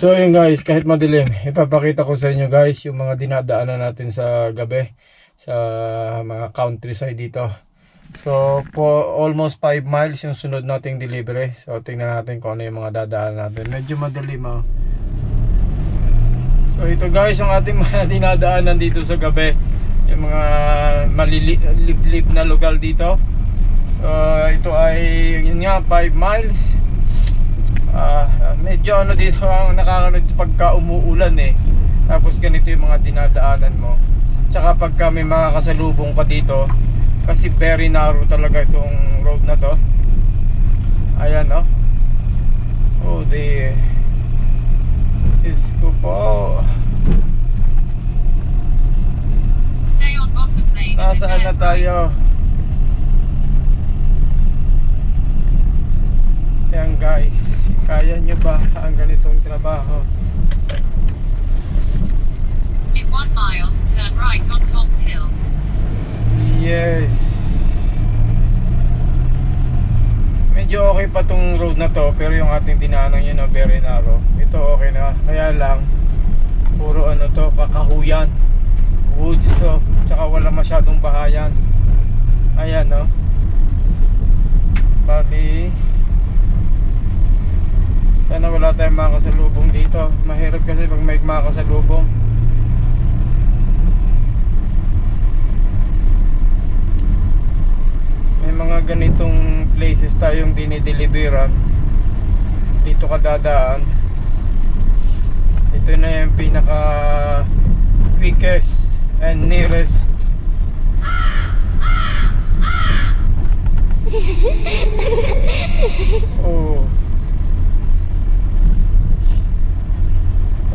So yun guys, kahit madilim, ipapakita ko sa inyo guys yung mga dinadaanan natin sa gabi sa mga countryside dito. So for almost 5 miles yung sunod nating delivery. So tingnan natin kung ano yung mga dadaanan natin. Medyo madilim ah. So ito guys yung ating mga dinadaanan dito sa gabi. Yung mga maliliblib na lugar dito. So ito ay yun nga 5 miles. Ah, medyo ano dito ang nakakanood pagka umuulan eh. Tapos ganito yung mga dinadaanan mo. Tsaka pagka may mga kasalubong ka dito, kasi very narrow talaga itong road na to. Ayan oh. Oh, the Isko po. Stay on bottom lane Nasaan na tayo? right. Yan guys, kaya nyo ba ang ganitong trabaho? In one mile, turn right on Tom's Hill. Yes. Medyo okay pa tong road na to, pero yung ating dinaanan yun, very narrow. Ito okay na, kaya lang, puro ano to, kakahuyan. Woods to, tsaka wala masyadong bahayan. Ayan, no. Bali, wala tayong makasalubong dito. Mahirap kasi pag may makasalubong. may mga ganitong places tayong dinideliveran dito ka dadaan ito na yung pinaka quickest and nearest oh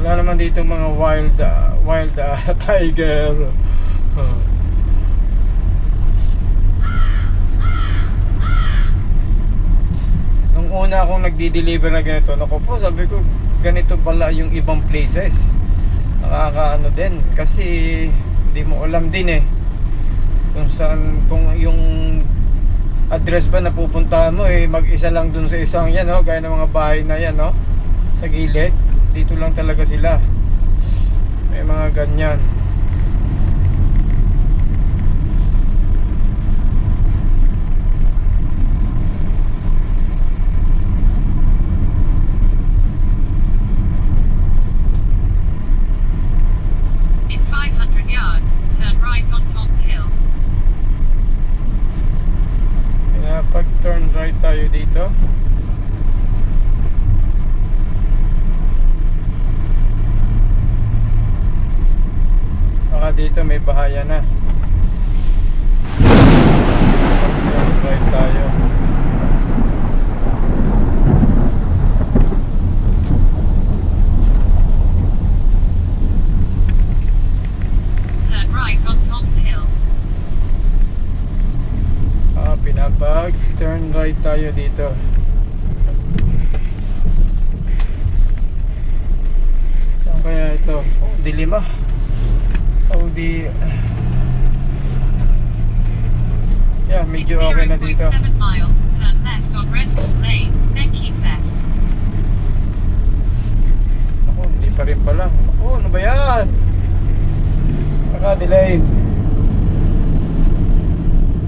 wala naman dito mga wild ah, wild ah, tiger Oh. Nung una akong nagdi-deliver na ganito, naku po, sabi ko, ganito pala yung ibang places. Nakakaano din, kasi hindi mo alam din eh. Kung saan, kung yung address ba na pupuntahan mo eh, mag-isa lang dun sa isang yan, no? gaya ng mga bahay na yan, no? sa gilid. Dito lang talaga sila. May mga ganyan. In 500 yards, turn right on Tom's Hill. Kaya pag turn right tayo dito. Dito may bahaya na. Turn right tayo. Turn right on Tom's Hill. Ah, pinapag turn right tayo dito. Saan kaya ito? Oh, dilim ah. Oh, di... Yeah, medyo okay na dito. 0.7 miles, turn left on Red Hall Lane, then keep left. Ako, hindi pa rin pala. Ako, ano ba yan? Naka-delay.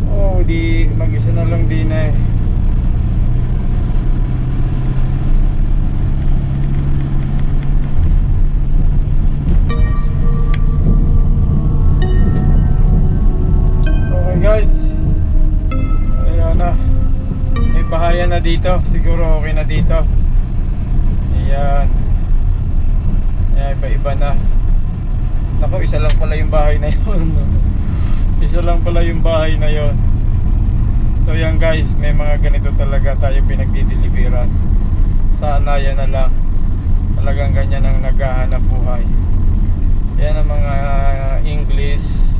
Oh, di mag-isa na lang din eh. May bahaya na dito. Siguro okay na dito. Ayan. Ayan, iba-iba na. Naku, isa lang pala yung bahay na yun. isa lang pala yung bahay na yun. So yan guys, may mga ganito talaga tayo pinagdideliveran. Sana yan na lang. Talagang ganyan ang naghahanap buhay. Yan ang mga English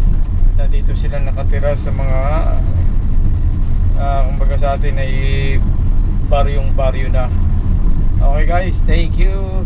na dito sila nakatira sa mga ah, kumbaga sa atin ay baryong baryo na. Okay guys, thank you.